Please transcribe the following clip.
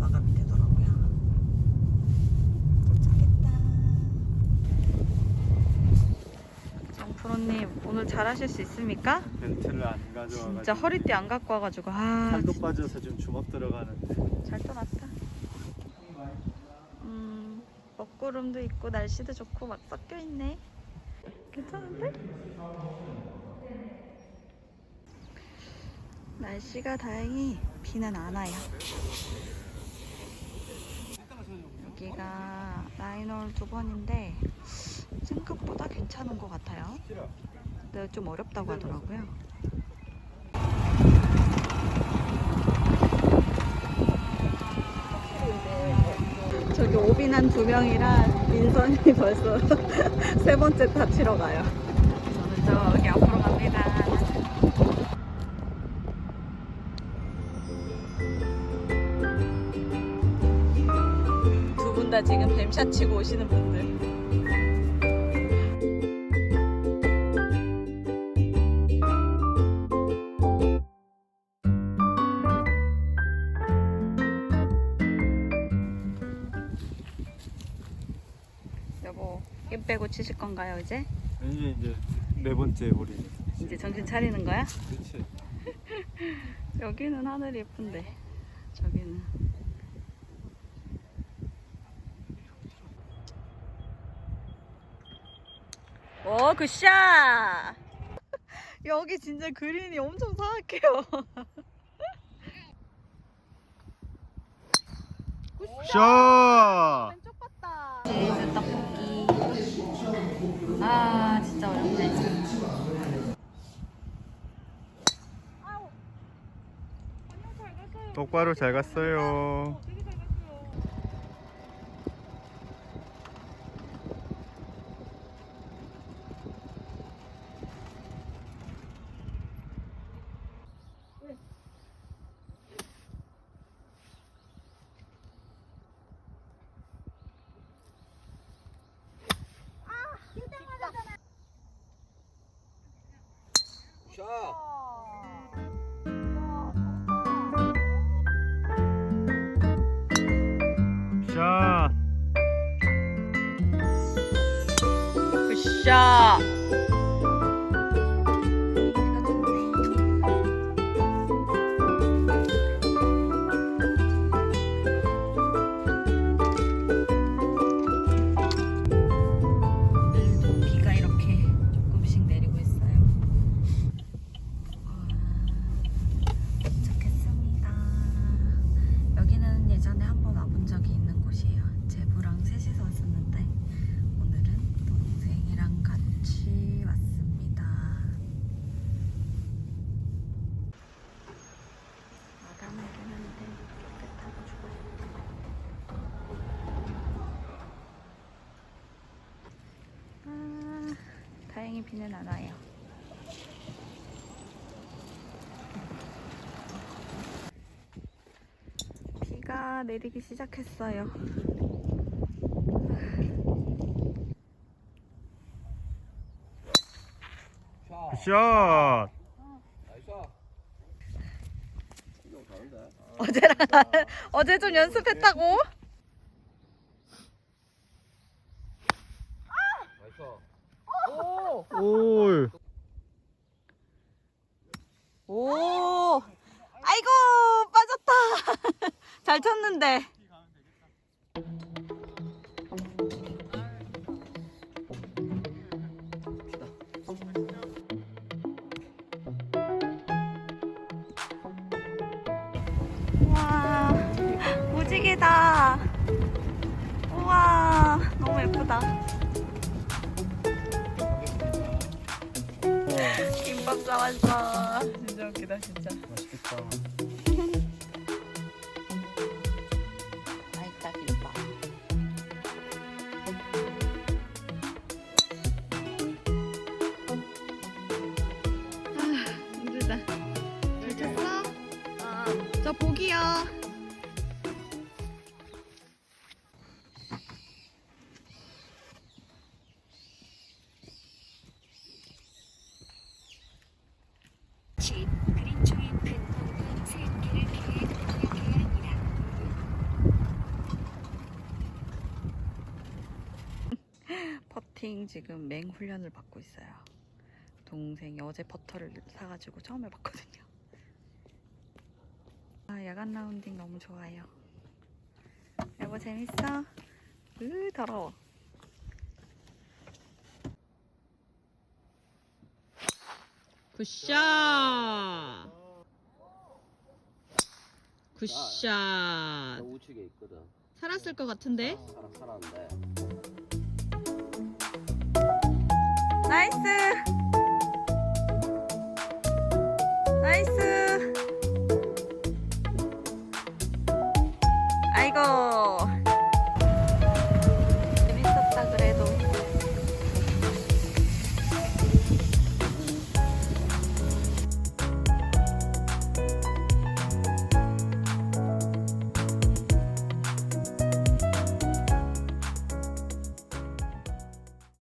마감이 되더라고요. 도착했다. 정프로님 오늘 잘하실 수 있습니까? 벨트를 안 가져와가지고 진짜 허리띠 안 갖고 와가지고 아 살도 빠져서 지금 주먹 들어가는데 잘 떠났다. 음, 먹구름도 있고 날씨도 좋고 막 섞여 있네. 괜찮은데? 날씨가 다행히 비는 안 와요. 여기가 라인홀 두 번인데 생각보다 괜찮은 것 같아요. 근데 좀 어렵다고 하더라고요. 저기 오비난 두 명이랑 민선이 벌써 세 번째 타 치러 가요. 저는 저기 앞으로 지금 뱀샷 치고 오시는 분들. 여보, 힘 빼고 치실 건가요, 이제? 이제 이제 네 번째 우리 이제 정신 차리는 거야? 그렇지 여기는 하늘이 예쁜데, 저기는. 오, 굿샷! 여기 진짜 그린이 엄청 사악해요. 샷! 왼쪽 봤다. 치즈 떡볶이. 아, 진짜 어렵네. 똑바로 잘 갔어요 샷! 굿샷. 오 다행히 비는 안 와요. 비가 내리기 시작했어요. 샷! 어제랑 어제 좀 연습했다고? 오! 오, 아이고 빠졌다. 잘 쳤는데. 와, 무지개다. 우와, 너무 예쁘다. 김밥 싸왔어. 진짜 웃기다, 진짜. 맛있겠다 맛있다, 김밥. 아, 힘들다. 잘 쳤어? 저 복이요. 퍼팅 지금 맹 훈련을 받고 있어요. 동생이 어제 버터를 사가지고 처음 해봤거든요. 아, 야간 라운딩 너무 좋아요. 여보 재밌어? 으 더러워. 굿샷! 굿샷! 우측에 있거든. 살았을 것 같은데? 살아 살았는데. 나이스.